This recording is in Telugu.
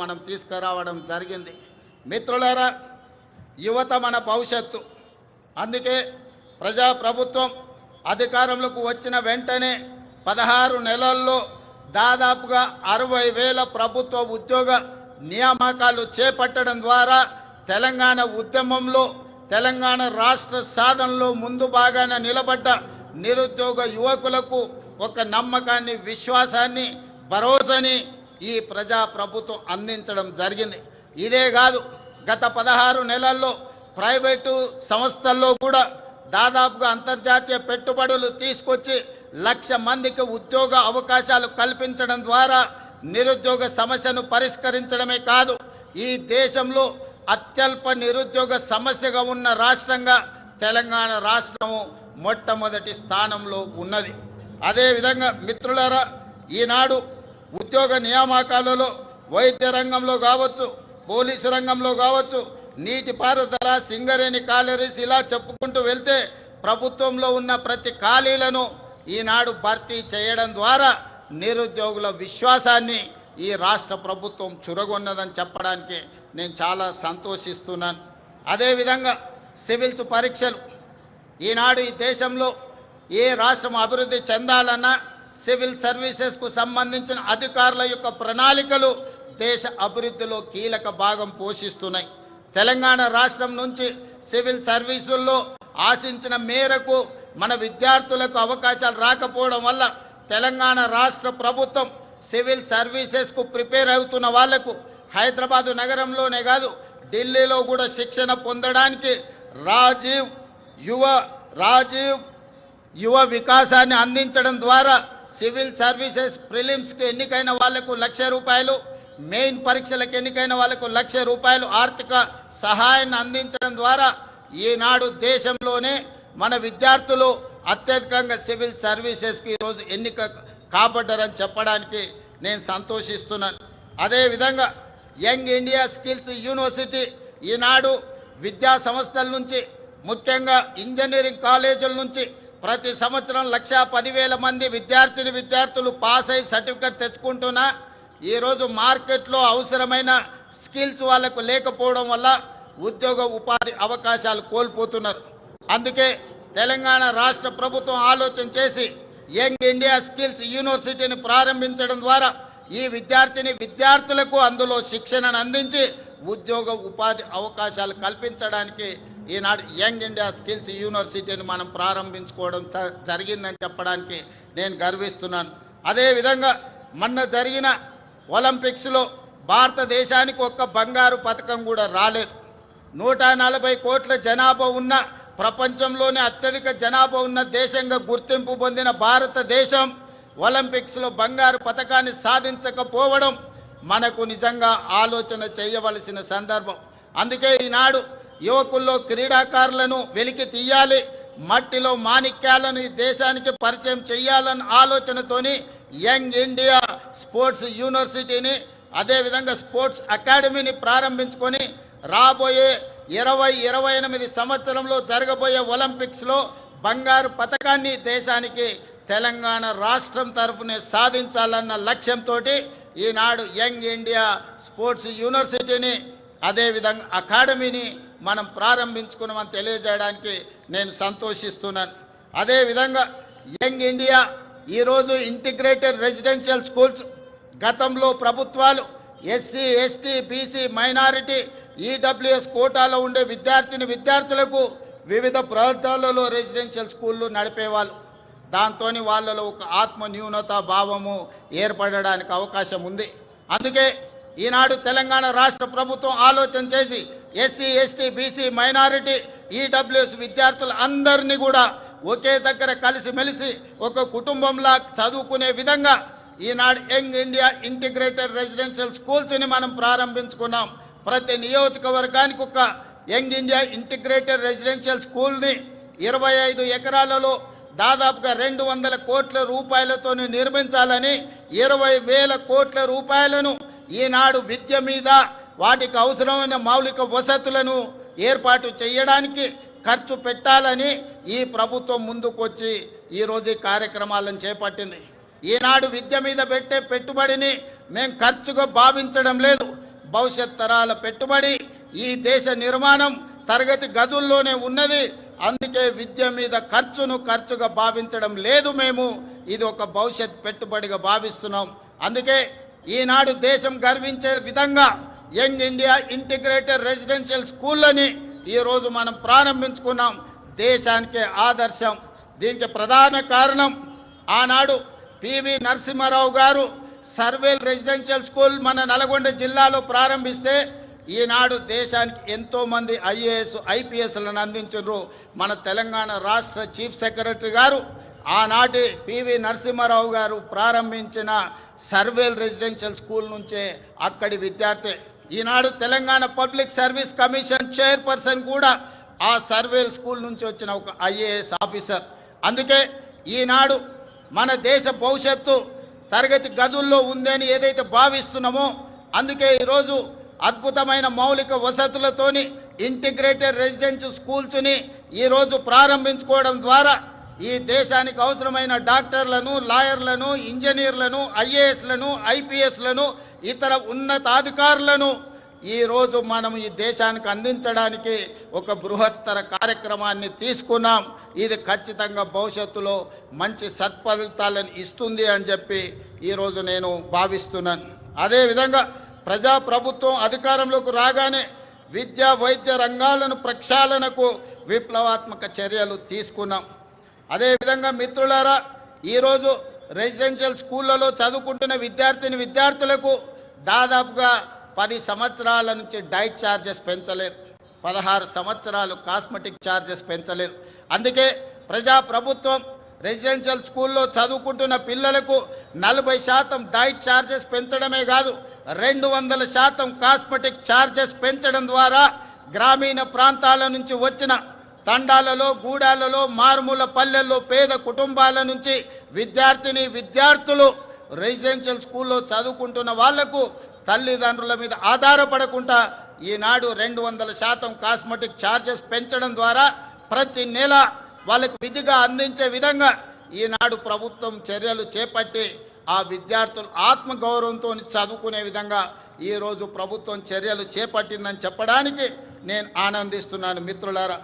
మనం తీసుకురావడం జరిగింది. మిత్రులారా యువత మన భవిష్యత్తు. అందుకే ప్రజాప్రభుత్వం అధికారంలోకి వచ్చిన వెంటనే పదహారు నెలల్లో దాదాపుగా అరవై వేల ప్రభుత్వ ఉద్యోగ నియామకాలు చేపట్టడం ద్వారా తెలంగాణ ఉద్యమంలో తెలంగాణ రాష్ట్ర సాధనలో ముందు భాగాన నిలబడ్డ నిరుద్యోగ యువకులకు ఒక నమ్మకాన్ని విశ్వాసాన్ని భరోసాని ఈ ప్రజా ప్రభుత్వం అందించడం జరిగింది. ఇదే కాదు గత పదహారు నెలల్లో ప్రైవేటు సంస్థల్లో కూడా దాదాపుగా అంతర్జాతీయ పెట్టుబడులు తీసుకొచ్చి లక్ష మందికి ఉద్యోగ అవకాశాలు కల్పించడం ద్వారా నిరుద్యోగ సమస్యను పరిష్కరించడమే కాదు ఈ దేశంలో అత్యల్ప నిరుద్యోగ సమస్యగా ఉన్న రాష్ట్రంగా తెలంగాణ రాష్ట్రము మొట్టమొదటి స్థానంలో ఉన్నది. అదేవిధంగా మిత్రులారా ఈనాడు ఉద్యోగ నియామకాలలో వైద్య రంగంలో కావచ్చు పోలీసు రంగంలో కావచ్చు నీటిపారుదల సింగరేణి కాలరీస్ ఇలా చెప్పుకుంటూ వెళ్తే ప్రభుత్వంలో ఉన్న ప్రతి ఖాళీలను ఈనాడు భర్తీ చేయడం ద్వారా నిరుద్యోగుల విశ్వాసాన్ని ఈ రాష్ట్ర ప్రభుత్వం చురగొన్నదని చెప్పడానికి నేను చాలా సంతోషిస్తున్నాను. అదేవిధంగా సివిల్స్ పరీక్షలు. ఈనాడు ఈ దేశంలో ఏ రాష్ట్రం అభివృద్ధి చెందాలన్నా సివిల్ సర్వీసెస్కు సంబంధించిన అధికారుల యొక్క ప్రణాళికలు దేశ అభివృద్ధిలో కీలక భాగం పోషిస్తున్నాయి. తెలంగాణ రాష్ట్రం నుంచి సివిల్ సర్వీసుల్లో ఆశించిన మేరకు మన విద్యార్థులకు అవకాశాలు రాకపోవడం వల్ల తెలంగాణ రాష్ట్ర ప్రభుత్వం సివిల్ సర్వీసెస్కు ప్రిపేర్ అవుతున్న వాళ్ళకు హైదరాబాదు నగరంలోనే కాదు ఢిల్లీలో కూడా శిక్షణ పొందడానికి రాజీవ్ యువ రాజీవ్ యువ వికాసాన్ని అందించడం ద్వారా సివిల్ సర్వీసెస్ ప్రిలిమ్స్కి ఎన్నికైన వాళ్ళకు లక్ష రూపాయలు మెయిన్ పరీక్షలకు ఎన్నికైన వాళ్ళకు లక్ష రూపాయలు ఆర్థిక సహాయాన్ని అందించడం ద్వారా ఈనాడు దేశంలోనే మన విద్యార్థులు అత్యధికంగా సివిల్ సర్వీసెస్కి ఈరోజు ఎన్నిక కాబడ్డారని చెప్పడానికి నేను సంతోషిస్తున్నాను అదేవిధంగా యంగ్ ఇండియా స్కిల్స్ యూనివర్సిటీ ఈనాడు విద్యా సంస్థల నుంచి ముఖ్యంగా ఇంజనీరింగ్ కాలేజీల నుంచి ప్రతి సంవత్సరం లక్ష పదివేల మంది విద్యార్థిని విద్యార్థులు పాస్ అయి సర్టిఫికెట్ తెచ్చుకుంటున్నా ఈరోజు మార్కెట్లో అవసరమైన స్కిల్స్ వాళ్ళకు లేకపోవడం వల్ల ఉద్యోగ ఉపాధి అవకాశాలు కోల్పోతున్నారు. అందుకే తెలంగాణ రాష్ట్ర ప్రభుత్వం ఆలోచన చేసి యంగ్ ఇండియా స్కిల్స్ యూనివర్సిటీని ప్రారంభించడం ద్వారా ఈ విద్యార్థిని విద్యార్థులకు అందులో శిక్షణను అందించి ఉద్యోగ ఉపాధి అవకాశాలు కల్పించడానికి ఈనాడు యంగ్ ఇండియా స్కిల్స్ యూనివర్సిటీని మనం ప్రారంభించుకోవడం జరిగిందని చెప్పడానికి నేను గర్విస్తున్నాను. అదేవిధంగా మొన్న జరిగిన ఒలింపిక్స్లో భారతదేశానికి ఒక్క బంగారు పథకం కూడా రాలేదు. నూట నలభై కోట్ల జనాభా ఉన్న ప్రపంచంలోనే అత్యధిక జనాభా ఉన్న దేశంగా గుర్తింపు పొందిన భారతదేశం ఒలింపిక్స్లో బంగారు పథకాన్ని సాధించకపోవడం మనకు నిజంగా ఆలోచన చేయవలసిన సందర్భం. అందుకే ఈనాడు యువకుల్లో క్రీడాకారులను వెలికి తీయాలి. మట్టిలో మాణిక్యాలను ఈ దేశానికి పరిచయం చేయాలన్న ఆలోచనతోని యంగ్ ఇండియా స్పోర్ట్స్ యూనివర్సిటీని అదేవిధంగా స్పోర్ట్స్ అకాడమీని ప్రారంభించుకొని రాబోయే ఇరవై ఇరవై ఎనిమిది సంవత్సరంలో జరగబోయే ఒలింపిక్స్లో బంగారు పథకాన్ని దేశానికి తెలంగాణ రాష్ట్రం తరఫునే సాధించాలన్న లక్ష్యంతో ఈనాడు యంగ్ ఇండియా స్పోర్ట్స్ యూనివర్సిటీని అదేవిధంగా అకాడమీని మనం ప్రారంభించుకున్నామని తెలియజేయడానికి నేను సంతోషిస్తున్నాను. అదేవిధంగా యంగ్ ఇండియా ఈరోజు ఇంటిగ్రేటెడ్ రెసిడెన్షియల్ స్కూల్స్ గతంలో ప్రభుత్వాలు SC ST BC minority EWS కోటాలో ఉండే విద్యార్థిని విద్యార్థులకు వివిధ ప్రాంతాలలో రెసిడెన్షియల్ స్కూళ్ళు నడిపేవాళ్ళు. దాంతో వాళ్ళలో ఒక ఆత్మ న్యూనత భావము ఏర్పడడానికి అవకాశం ఉంది. అందుకే ఈనాడు తెలంగాణ రాష్ట్ర ప్రభుత్వం ఆలోచన చేసి SC ST BC minority EWS విద్యార్థులు అందరినీ కూడా ఒకే దగ్గర కలిసిమెలిసి ఒక కుటుంబంలా చదువుకునే విధంగా ఈనాడు యంగ్ ఇండియా ఇంటిగ్రేటెడ్ రెసిడెన్షియల్ స్కూల్స్ని మనం ప్రారంభించుకున్నాం. ప్రతి నియోజకవర్గానికి ఒక యంగ్ ఇండియా ఇంటిగ్రేటెడ్ రెసిడెన్షియల్ స్కూల్ని ఇరవై ఐదు ఎకరాలలో దాదాపుగా రెండు వందల కోట్ల రూపాయలతో నిర్మించాలని ఇరవై వేల కోట్ల రూపాయలను ఈనాడు విద్య మీద వాటికి అవసరమైన మౌలిక వసతులను ఏర్పాటు చేయడానికి ఖర్చు పెట్టాలని ఈ ప్రభుత్వం ముందుకొచ్చి ఈరోజు ఈ కార్యక్రమాలను చేపట్టింది. ఈనాడు విద్య మీద పెట్టే పెట్టుబడిని మేము ఖర్చుగా భావించడం లేదు. భవిష్యత్ తరాల పెట్టుబడి ఈ దేశ నిర్మాణం తరగతి గదుల్లోనే ఉన్నది. అందుకే విద్య మీద ఖర్చును ఖర్చుగా భావించడం లేదు మేము. ఇది ఒక భవిష్యత్ పెట్టుబడిగా భావిస్తున్నాం. అందుకే ఈనాడు దేశం గర్వించే విధంగా యంగ్ ఇండియా ఇంటిగ్రేటెడ్ రెసిడెన్షియల్ స్కూళ్ళని ఈరోజు మనం ప్రారంభించుకున్నాం. దేశానికి ఆదర్శం. దీనికి ప్రధాన కారణం ఆనాడు పివి నరసింహారావు గారు సర్వేల్ రెసిడెన్షియల్ స్కూల్ మన నల్గొండ జిల్లాలో ప్రారంభిస్తే ఈనాడు దేశానికి ఎంతో మంది ఐఏఎస్ ఐపీఎస్లను అందించారు మన తెలంగాణ రాష్ట్ర చీఫ్ సెక్రటరీ గారు ఆనాటి పివి నరసింహారావు గారు ప్రారంభించిన సర్వేల్ రెసిడెన్షియల్ స్కూల్ నుంచే అక్కడి విద్యార్థి. ఈనాడు Telangana public service commission chairperson కూడా ఆ సర్వేల్ స్కూల్ నుంచి వచ్చిన ఒక ఐఏఎస్ ఆఫీసర్. అందుకే ఈనాడు మన దేశ భవిష్యత్తు తరగతి గదుల్లో ఉందని ఏదైతే భావిస్తున్నామో అందుకే ఈరోజు అద్భుతమైన మౌలిక వసతులతోని ఇంటిగ్రేటెడ్ రెసిడెన్షియల్ స్కూల్స్ని ఈరోజు ప్రారంభించుకోవడం ద్వారా ఈ దేశానికి అవసరమైన డాక్టర్లను లాయర్లను ఇంజనీర్లను ఐఏఎస్లను ఐపీఎస్లను ఇతర ఉన్నతాధికారులను ఈ రోజు మనం ఈ దేశానికి అందించడానికి ఒక బృహత్తర కార్యక్రమాన్ని తీసుకున్నాం. ఇది ఖచ్చితంగా భవిష్యత్తులో మంచి సత్ఫలితాలను ఇస్తుంది అని చెప్పి ఈరోజు నేను భావిస్తున్నాను. అదేవిధంగా ప్రజా ప్రభుత్వం అధికారంలోకి రాగానే విద్యా వైద్య రంగాలను ప్రక్షాళనకు విప్లవాత్మక చర్యలు తీసుకున్నాం. అదేవిధంగా మిత్రులారా ఈరోజు రెసిడెన్షియల్ స్కూళ్ళలో చదువుకుంటున్న విద్యార్థిని విద్యార్థులకు దాదాపుగా పది సంవత్సరాల నుంచి డైట్ ఛార్జెస్ పెంచలేదు పదహారు సంవత్సరాలు కాస్మెటిక్ ఛార్జెస్ పెంచలేదు అందుకే ప్రజా ప్రభుత్వం రెసిడెన్షియల్ స్కూల్లో చదువుకుంటున్న పిల్లలకు నలభై శాతం డైట్ ఛార్జెస్ పెంచడమే కాదు రెండు వందల శాతం కాస్మెటిక్ ఛార్జెస్ పెంచడం ద్వారా గ్రామీణ ప్రాంతాల నుంచి వచ్చిన తండాలలో గూడాలలో మారుమూల పల్లెల్లో పేద కుటుంబాల నుంచి విద్యార్థిని విద్యార్థులు రెసిడెన్షియల్ స్కూల్లో చదువుకుంటున్న వాళ్ళకు తల్లిదండ్రుల మీద ఆధారపడకుండా ఈనాడు రెండు వందల శాతం కాస్మెటిక్ ఛార్జెస్ పెంచడం ద్వారా ప్రతి నెల వాళ్ళకు విధిగా అందించే విధంగా ఈనాడు ప్రభుత్వం చర్యలు చేపట్టి ఆ విద్యార్థులు ఆత్మగౌరవంతో చదువుకునే విధంగా ఈరోజు ప్రభుత్వం చర్యలు చేపట్టిందని చెప్పడానికి నేను ఆనందిస్తున్నాను మిత్రులారా.